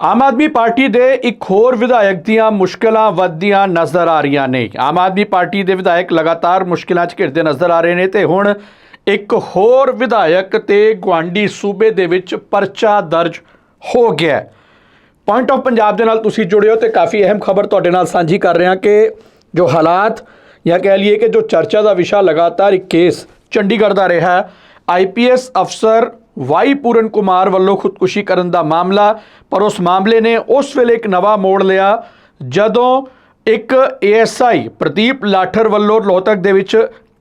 Aam Aadmi party ਦੇ ਇੱਕ ਹੋਰ ਵਿਧਾਇਕ ਦੀਆਂ ਮੁਸ਼ਕਲਾਂ ਵੱਧਦੀਆਂ ਨਜ਼ਰ ਆ ਰਹੀਆਂ ਨੇ। ਆਮ ਆਦਮੀ ਪਾਰਟੀ ਦੇ ਵਿਧਾਇਕ ਲਗਾਤਾਰ ਮੁਸ਼ਕਲਾਂ 'ਚ ਘਿਰਦੇ ਨਜ਼ਰ ਆ ਰਹੇ ਨੇ ਤੇ ਹੁਣ ਇੱਕ ਹੋਰ ਵਿਧਾਇਕ ਤੇ ਗੁਆਂਢੀ ਸੂਬੇ ਦੇ ਵਿੱਚ ਪਰਚਾ ਦਰਜ ਹੋ ਗਿਆ ਪੁਆਇੰਟ ਆਫ ਪੰਜਾਬ ਦੇ ਨਾਲ ਤੁਸੀਂ ਜੁੜੇ ਹੋ ਤੇ ਕਾਫੀ ਅਹਿਮ ਖਬਰ ਤੁਹਾਡੇ ਨਾਲ ਸਾਂਝੀ ਕਰ ਰਹੇ ਹਾਂ ਕਿ ਜੋ ਹਾਲਾਤ ਜਾਂ ਕਹਿ ਲਈਏ ਕਿ ਜੋ ਚਰਚਾ ਦਾ ਵਿਸ਼ਾ ਲਗਾਤਾਰ ਇੱਕ ਕੇਸ ਚੰਡੀਗੜ੍ਹ ਦਾ ਰਿਹਾ ਹੈ। ਆਈਪੀਐਸ ਅਫਸਰ ਵਾਈ ਪੂਰਨ ਕੁਮਾਰ ਵੱਲੋਂ ਖੁਦਕੁਸ਼ੀ ਕਰਨ ਦਾ ਮਾਮਲਾ, ਪਰ ਉਸ ਮਾਮਲੇ ਨੇ ਉਸ ਵੇਲੇ ਇੱਕ ਨਵਾਂ ਮੋੜ ਲਿਆ, ਜਦੋਂ ਇੱਕ ਏਐਸਆਈ ਪ੍ਰਦੀਪ ਲਾਠਰ ਵੱਲੋਂ ਲੋਹਤਕ ਦੇ ਵਿੱਚ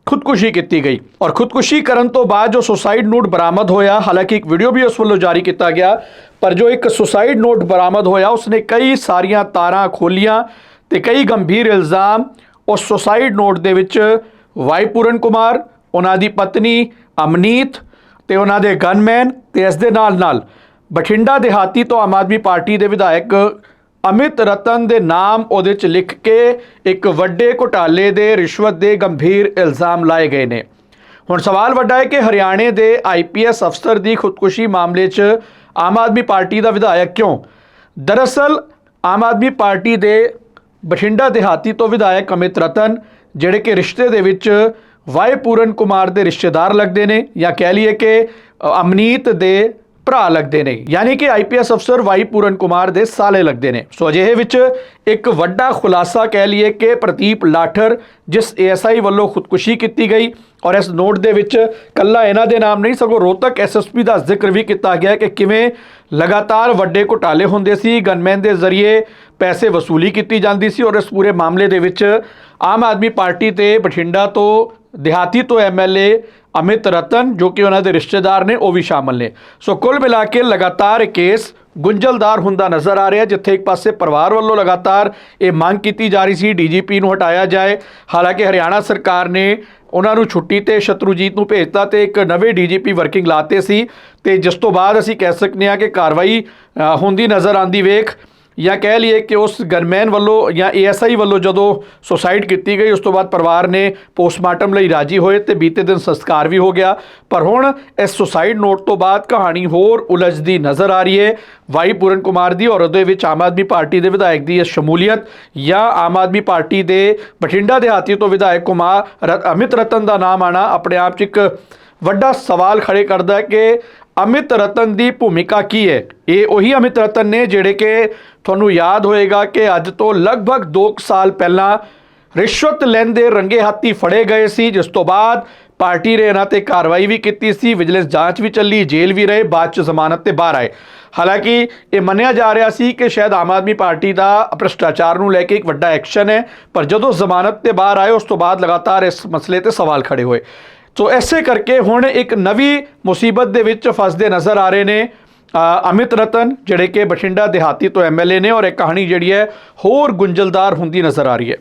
ਖੁਦਕੁਸ਼ੀ ਕੀਤੀ ਗਈ। ਔਰ ਖੁਦਕੁਸ਼ੀ ਕਰਨ ਤੋਂ ਬਾਅਦ ਜੋ ਸੁਸਾਈਡ ਨੋਟ ਬਰਾਮਦ ਹੋਇਆ, ਹਾਲਾਂਕਿ ਇੱਕ ਵੀਡੀਓ ਵੀ ਉਸ ਵੱਲੋਂ ਜਾਰੀ ਕੀਤਾ ਗਿਆ, ਪਰ ਜੋ ਇੱਕ ਸੁਸਾਈਡ ਨੋਟ ਬਰਾਮਦ ਹੋਇਆ, ਉਸਨੇ ਕਈ ਸਾਰੀਆਂ ਤਾਰਾਂ ਖੋਲੀਆਂ ਤੇ ਕਈ ਗੰਭੀਰ ਇਲਜ਼ਾਮ ਉਸ ਸੁਸਾਈਡ ਨੋਟ ਦੇ ਵਿੱਚ ਵਾਈਪੂਰਨ ਕੁਮਾਰ, ਉਹਨਾਂ ਦੀ ਪਤਨੀ ਅਮਨੀਤ ਤੇ ਉਹਨਾਂ ਦੇ ਗਨਮੈਨ ਤੇ ਇਸ ਦੇ ਨਾਲ ਨਾਲ ਬਠਿੰਡਾ ਦਿਹਾਤੀ ਤੋਂ ਆਮ ਆਦਮੀ ਪਾਰਟੀ ਦੇ ਵਿਧਾਇਕ ਅਮਿਤ ਰਤਨ ਦੇ ਨਾਮ ਉਹਦੇ ਚ ਲਿਖ ਕੇ ਇੱਕ ਵੱਡੇ ਘੁਟਾਲੇ ਦੇ ਰਿਸ਼ਵਤ ਦੇ ਗੰਭੀਰ ਇਲਜ਼ਾਮ ਲਾਏ ਗਏ ਨੇ। ਹੁਣ ਸਵਾਲ ਵੱਡਾ ਹੈ ਕਿ ਹਰਿਆਣੇ ਦੇ ਆਈਪੀਐਸ ਅਫਸਰ ਦੀ ਖੁਦਕੁਸ਼ੀ ਮਾਮਲੇ 'ਚ ਆਮ ਆਦਮੀ ਪਾਰਟੀ ਦਾ ਵਿਧਾਇਕ ਕਿਉਂ? ਦਰਅਸਲ, ਆਮ ਆਦਮੀ ਪਾਰਟੀ ਦੇ ਬਠਿੰਡਾ ਦਿਹਾਤੀ ਤੋਂ ਵਿਧਾਇਕ ਅਮਿਤ ਰਤਨ, ਜਿਹੜੇ ਕਿ ਰਿਸ਼ਤੇ ਦੇ ਵਿੱਚ ਵਾਈ ਪੂਰਨ ਕੁਮਾਰ ਦੇ ਰਿਸ਼ਤੇਦਾਰ ਲੱਗਦੇ ਨੇ ਜਾਂ ਕਹਿ ਲਈਏ ਕਿ ਅਮਨੀਤ ਦੇ ਭਰਾ ਲੱਗਦੇ ਨੇ। ਯਾਨੀ ਕਿ ਆਈਪੀਐਸ ਅਫਸਰ ਵਾਈ ਪੂਰਨ ਕੁਮਾਰ ਦੇ ਸਾਲੇ ਲੱਗਦੇ ਨੇ। ਸੋ ਅਜਿਹੇ ਵਿੱਚ ਇੱਕ ਵੱਡਾ ਖੁਲਾਸਾ ਕਹਿ ਲਈਏ ਕਿ ਪ੍ਰਦੀਪ ਲਾਠਰ, ਜਿਸ ਏਐਸਆਈ ਵੱਲੋਂ ਖੁਦਕੁਸ਼ੀ ਕੀਤੀ ਗਈ ਔਰ ਇਸ ਨੋਟ ਦੇ ਵਿੱਚ ਕੱਲਾ ਇਹਨਾਂ ਦੇ ਨਾਮ ਨਹੀਂ, ਸਗੋਂ ਰੋਹਤਕ ਐਸਐਸਪੀ ਦਾ ਜ਼ਿਕਰ ਵੀ ਕੀਤਾ ਗਿਆ ਕਿ ਕਿਵੇਂ ਲਗਾਤਾਰ ਵੱਡੇ ਘੁਟਾਲੇ ਹੁੰਦੇ ਸੀ, ਗਨਮੈਨ ਦੇ ਜ਼ਰੀਏ ਪੈਸੇ ਵਸੂਲੀ ਕੀਤੀ ਜਾਂਦੀ ਸੀ ਔਰ ਇਸ ਪੂਰੇ ਮਾਮਲੇ ਦੇ ਵਿੱਚ ਆਮ ਆਦਮੀ ਪਾਰਟੀ ਤੇ ਬਠਿੰਡਾ ਤੋਂ ਦਿਹਾਤੀ ਤੋਂ ਐਮਐਲਏ ਅਮਿਤ ਰਤਨ, ਜੋ ਕਿ ਉਹਨਾਂ ਦੇ ਰਿਸ਼ਤੇਦਾਰ ਨੇ, ਉਹ ਵੀ ਸ਼ਾਮਲ ਨੇ। ਸੋ ਕੁੱਲ ਮਿਲਾ ਕੇ ਲਗਾਤਾਰ ਇਹ ਕੇਸ ਗੁੰਝਲਦਾਰ ਹੁੰਦਾ ਨਜ਼ਰ ਆ ਰਿਹਾ ਜਿੱਥੇ ਇੱਕ ਪਾਸੇ ਪਰਿਵਾਰ ਵੱਲੋਂ ਲਗਾਤਾਰ ਇਹ ਮੰਗ ਕੀਤੀ ਜਾ ਰਹੀ ਸੀ, ਡੀਜੀਪੀ ਨੂੰ ਹਟਾਇਆ ਜਾਏ। ਹਾਲਾਂਕਿ ਹਰਿਆਣਾ ਸਰਕਾਰ ਨੇ ਉਹਨਾਂ ਨੂੰ ਛੁੱਟੀ ਤੇ ਸ਼ਤਰੂਜੀਤ ਨੂੰ ਭੇਜਤਾ ਤੇ ਇੱਕ ਨਵੇਂ ਡੀਜੀਪੀ ਵਰਕਿੰਗ ਲਾਤੇ ਸੀ। ਤੇ ਜਿਸ ਤੋਂ ਬਾਅਦ ਅਸੀਂ ਕਹਿ ਸਕਨੇ ਆ ਕਿ ਕਾਰਵਾਈ ਹੁੰਦੀ ਨਜ਼ਰ ਆਂਦੀ ਵੇਖ ਜਾਂ ਕਹਿ ਲਈਏ ਕਿ ਉਸ ਗਨਮੈਨ ਵੱਲੋਂ ਜਾਂ ਏਐਸਆਈ ਵੱਲੋਂ ਜਦੋਂ ਸੁਸਾਈਡ ਕੀਤੀ ਗਈ, ਉਸ ਤੋਂ ਬਾਅਦ ਪਰਿਵਾਰ ਨੇ ਪੋਸਟਮਾਰਟਮ ਲਈ ਰਾਜੀ ਹੋਏ ਤੇ ਬੀਤੇ ਦਿਨ ਸੰਸਕਾਰ ਵੀ ਹੋ ਗਿਆ। ਪਰ ਹੁਣ ਇਸ ਸੁਸਾਈਡ ਨੋਟ ਤੋਂ ਬਾਅਦ ਕਹਾਣੀ ਹੋਰ ਉਲਝਦੀ ਨਜ਼ਰ ਆ ਰਹੀ ਹੈ। ਵਾਈ ਪੂਰਨ ਕੁਮਾਰ ਦੀ ਔਰ ਉਹਦੇ ਵਿੱਚ ਆਮ ਆਦਮੀ ਪਾਰਟੀ ਦੇ ਵਿਧਾਇਕ ਦੀ ਇਹ ਸ਼ਮੂਲੀਅਤ ਜਾਂ ਆਮ ਆਦਮੀ ਪਾਰਟੀ ਦੇ ਬਠਿੰਡਾ ਦਿਹਾਤੀ ਤੋਂ ਵਿਧਾਇਕ ਕੁਮਾਰ ਰ- ਅਮਿਤ ਰਤਨ ਦਾ ਨਾਮ ਆਣਾ ਆਪਣੇ ਆਪ 'ਚ ਇੱਕ ਵੱਡਾ ਸਵਾਲ ਖੜੇ ਕਰਦਾ ਹੈ ਕਿ ਅਮਿਤ ਰਤਨ ਦੀ ਭੂਮਿਕਾ ਕੀ ਹੈ? ਇਹ ਉਹੀ ਅਮਿਤ ਰਤਨ ਨੇ ਜਿਹੜੇ ਕਿ ਤੁਹਾਨੂੰ ਯਾਦ ਹੋਏਗਾ ਕਿ ਅੱਜ ਤੋਂ ਲਗਭਗ 2 ਸਾਲ ਪਹਿਲਾਂ ਰਿਸ਼ਵਤ ਲੈਂਦੇ ਰੰਗੇ ਹੱਥੀ ਫੜੇ ਗਏ ਸੀ, ਜਿਸ ਤੋਂ ਬਾਅਦ ਪਾਰਟੀ ਨੇ ਇਹਨਾਂ ਤੇ ਕਾਰਵਾਈ ਵੀ ਕੀਤੀ ਸੀ, ਵਿਜੀਲੈਂਸ ਜਾਂਚ ਵੀ ਚੱਲੀ, ਜੇਲ੍ਹ ਵੀ ਰਹੇ, ਬਾਅਦ ਚ ਜ਼ਮਾਨਤ ਤੇ ਬਾਹਰ ਆਏ। ਹਾਲਾਂਕਿ ਇਹ ਮੰਨਿਆ ਜਾ ਰਿਹਾ ਸੀ ਕਿ ਸ਼ਾਇਦ ਆਮ ਆਦਮੀ ਪਾਰਟੀ ਦਾ ਭ੍ਰਿਸ਼ਟਾਚਾਰ ਨੂੰ ਲੈ ਕੇ ਇੱਕ ਵੱਡਾ ਐਕਸ਼ਨ ਹੈ, ਪਰ ਜਦੋਂ ਜ਼ਮਾਨਤ ਤੇ ਬਾਹਰ ਆਏ, ਉਸ ਤੋਂ ਬਾਅਦ ਲਗਾਤਾਰ ਇਸ ਮਸਲੇ ਤੇ ਸਵਾਲ ਖੜੇ ਹੋਏ। ਸੋ ਐਸੇ ਕਰਕੇ ਹੁਣ ਇੱਕ ਨਵੀਂ ਮੁਸੀਬਤ ਦੇ ਵਿੱਚ ਫਸਦੇ ਨਜ਼ਰ ਆ ਰਹੇ ਨੇ ਅਮਿਤ ਰਤਨ, ਜਿਹੜੇ ਕਿ ਬਠਿੰਡਾ ਦਿਹਾਤੀ ਤੋਂ ਐਮਐਲਏ ਨੇ ਔਰ ਇਹ ਕਹਾਣੀ ਜਿਹੜੀ ਹੈ ਹੋਰ ਗੁੰਝਲਦਾਰ ਹੁੰਦੀ ਨਜ਼ਰ ਆ ਰਹੀ ਹੈ।